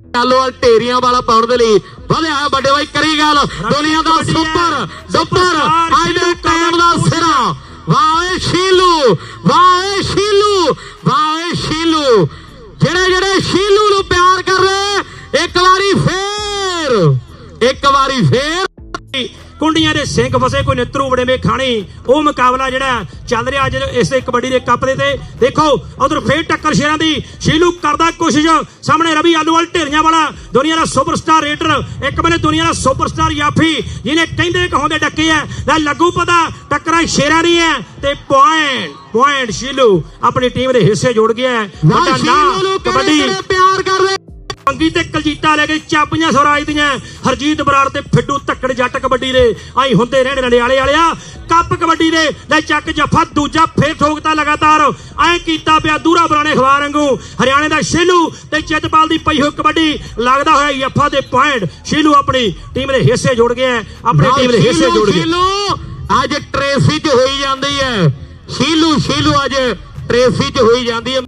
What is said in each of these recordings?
ਚਾਲੋ ਵਾਲ ਢੇਰੀਆਂ ਵਾਲਾ ਪਾਉਣ ਦੇ ਲਈ ਵਧਿਆ ਵੱਡੇ ਬਾਈ ਕਰੀ ਗੱਲ। ਦੁਨੀਆ ਦਾ। ਸੁਪਰ ਸੁਪਰ ਸ਼ੀਲੂ ਟਾਈਮ ਦਾ ਸਿਰਾ। ਵਾਹ ਏ ਸ਼ੀਲੂ ਵਾਹ ਏ ਸ਼ੀਲੂ ਵਾਹ ਏ ਸ਼ੀਲੂ। ਜਿਹੜੇ ਜਿਹੜੇ ਸ਼ੀਲੂ ਨੂੰ ਪਿਆਰ ਕਰ ਰਹੇ ਇੱਕ ਵਾਰੀ ਫੇਰ ਇੱਕ ਵਾਰੀ ਫੇਰ ਕੁੰਡੀਆਂ ਦੇ ਸਿੰਘ ਫਸੇ ਕੋਈ ਨਿੱਤਰੂ ਵੜੇਵੇਂ ਖਾਣੀ। ਉਹ ਮੁਕਾਬਲਾ ਜਿਹੜਾ ਚੱਲ ਰਿਹਾ ਅੱਜ ਇਸ ਦੇ ਕਬੱਡੀ ਦੇ ਕੱਪ ਦੇ ਤੇ। ਦੇਖੋ ਉਧਰ ਫੇਰ ਟੱਕਰ ਸ਼ੇਰਾਂ ਦੀ। ਸ਼ੀਲੂ ਕਰਦਾ ਕੋਸ਼ਿਸ਼। ਸਾਹਮਣੇ ਰਵੀ ਆਲੂਵਾਲ ਢੇਰੀਆਂ ਵਾਲਾ ਦੁਨੀਆ ਦਾ ਸੁਪਰਸਟਾਰ ਰੇਡਰ। ਇੱਕ ਬੰਨੇ ਦੁਨੀਆ ਦਾ ਸੁਪਰਸਟਾਰ ਯਾਫੀ ਜਿਹਨੇ ਕਹਿੰਦੇ ਕਹਾਉਂਦੇ ਡੱਕੇ ਆ। ਲੈ ਲੱਗੂ ਪਤਾ ਟੱਕਰਾਂ ਸ਼ੇਰਾਂ ਦੀ ਹੈ ਤੇ ਪੁਆਇੰਟ ਪੁਆਇੰਟ ਸ਼ੀਲੂ ਆਪਣੀ ਟੀਮ ਦੇ ਹਿੱਸੇ ਜੋੜ ਗਿਆ। ਵੱਡਾ ਸ਼ੀਲੂ ਨਾਂ ਨੂੰ ਕਬੱਡੀ। ਮੰਗੀ ਤੇ ਕਲਜੀਤਾ ਲੈ ਕੇ ਚਾਪੀਆਂ ਸਵਰਾਜ ਦੀਆਂ। ਹਰਜੀਤ ਬਰਾੜ ਤੇ ਫਿੱਡੂ ਧੱਕੜ ਜੱਟ ਕਬੱਡੀ ਦੇ। ਆਈ ਹੁੰਦੇ ਰਹਿਣ ਨੜਿਆਲੇ ਵਾਲਿਆ ਕੱਪ ਕਬੱਡੀ ਦੇ ਲੈ ਚੱਕ ਜੱਫਾ ਦੂਜਾ ਫੇਰ ਠੋਕਤਾ ਲਗਾਤਾਰ। ਐ ਕੀਤਾ ਪਿਆ ਦੂਰਾ ਬਰਾਣੇ ਖਵਾਰ ਵਾਂਗੂ। ਹਰਿਆਣੇ ਦਾ ਸ਼ੇਲੂ ਤੇ ਚਿੱਤਪਾਲ ਦੀ ਪਈ ਹੋਈ ਕਬੱਡੀ। ਲੱਗਦਾ ਹੋਇਆ ਯੱਫਾ ਦੇ ਪੁਆਇੰਟ। ਸ਼ੇਲੂ ਆਪਣੀ ਟੀਮ ਦੇ ਹਿੱਸੇ ਜੁੜ ਗਿਆ ਆਪਣੀ ਟੀਮ ਦੇ ਹਿੱਸੇ ਜੁੜ ਗਿਆ ਸ਼ੀਲੂ ਅੱਜ ਟਰੇਫੀ 'ਚ ਹੋਈ ਜਾਂਦੀ ਹੈ। ਸ਼ੀਲੂ ਸ਼ੀਲੂ ਅੱਜ ਟਰੇਫੀ 'ਚ ਹੋਈ ਜਾਂਦੀ ਹੈ।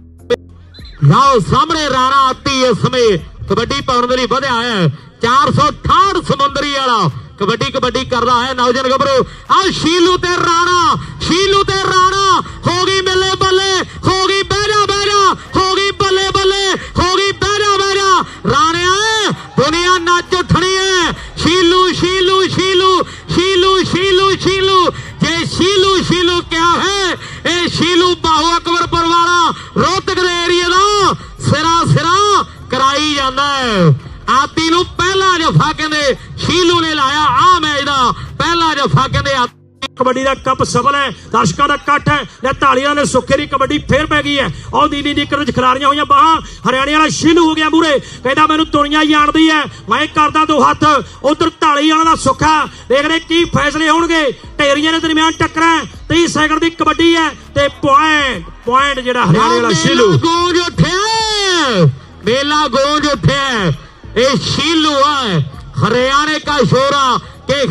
ਲਓ ਸਾਹਮਣੇ ਰਾਣਾ ਆਤੀ ਇਸ ਸਮੇਂ। ਕਬੱਡੀ ਪਾਉਣ ਦੇ ਲਈ ਵਧਿਆ ਹੈ। 468 ਸਮੁੰਦਰੀ ਵਾਲਾ ਕਬੱਡੀ ਕਬੱਡੀ ਕਰਦਾ ਹੈ ਨੌਜਵਾਨ ਗੱਭਰੂ। ਆ ਸ਼ੀਲੂ ਤੇ ਰਾਣਾ, ਸ਼ੀਲੂ ਤੇ ਰਾਣਾ, ਹੋ ਗਈ ਮਿਲੇ ਬੱਲੇ, ਹੋ ਗਈ ਬਹਿ ਬਹਿਰਾ ਹੋ ਗਈ ਬੱਲੇ ਬੱਲੇ, ਹੋ ਗਈ ਬਹਿ ਜਾ ਰਾਣਿਆ ਦੁਨੀਆ ਨੱਚ ਉੱਠਣੀ ਹੈ। ਸ਼ੀਲੂ ਸ਼ੀਲੂ ਸ਼ੀਲੂ ਸ਼ੀਲੂ ਸ਼ੀਲੂ ਸ਼ੀਲੂ। ਜੇ ਸ਼ੀਲੂ ਸ਼ੀਲੂ ਕਿਹਾ ਹੈ, ਇਹ ਸ਼ੀਲੂ ਬਾਹੂ ਅਕਬਰ ਵਾਲਾ ਰੋਹਤਕ ਦੇ ਏਰੀਆ ਦਾ ਸਿਰਾ ਸਿਰਾ ਕਰਾਈ ਜਾਂਦਾ ਹੈ। ਆਤੀ ਨੂੰ ਪਹਿਲਾ ਜਫਾ ਕਹਿੰਦੇ ਸ਼ੀਲੂ ਨੇ ਲਾਇਆ ਆ ਮੈਚ ਦਾ ਪਹਿਲਾ ਜਫਾ ਕਹਿੰਦੇ ਕਬੱਡੀ ਦਾ ਕੱਪ ਸਫਲ ਹੈ ਦਰਸ਼ਕਾਂ ਦਾ ਇਕੱਠ ਹੈ ਲੈ ਤਾਲੀਆਂ ਨੇ ਸੁੱਖੇ ਦੀ ਕਬੱਡੀ ਫੇਰ ਪੈ ਗਈ ਹੈ। ਉਹ ਨੀਲੀ ਨੀਕਰ ਵਿੱਚ ਖਿਲਾਰੀਆਂ ਹੋਈਆਂ ਬਾਹਾਂ ਹਰਿਆਣੇ ਵਾਲਾ ਸ਼ੀਲੂ ਹੋ ਗਿਆ ਮੂਰੇ ਕਹਿੰਦਾ ਮੈਨੂੰ ਦੁਨੀਆ ਜਾਣਦੀ ਹੈ ਮੈਂ ਕਰਦਾ ਦੋ ਹੱਥ ਉਧਰ ਢਾਲੀ ਵਾਲਾ ਦਾ ਸੁੱਖਾ ਦੇਖਦੇ ਕੀ ਫੈਸਲੇ ਹੋਣਗੇ। ਢੇਰੀਆਂ ਦੇ ਦਰਮਿਆਨ ਟੱਕਰਾਂ 30 ਸੈਕਿੰਡ ਦੀ ਕਬੱਡੀ ਹੈ ਤੇ ਪੁਆਇੰਟ ਪੁਆਇੰਟ ਜਿਹੜਾ ਹਰਿਆਣੇ ਵਾਲਾ ਸ਼ੀਲੂ। ਮੇਲਾ ਗੂੰਜ ਉੱਠਿਆ। ਮੇਲਾ ਗੂੰਜ ਉੱਠਿਆ ਇਹ ਸ਼ੀਲੂ ਹੈ ਹਰਿਆਣੇ ਦਾ ਸ਼ੋਰਾ ਕਿ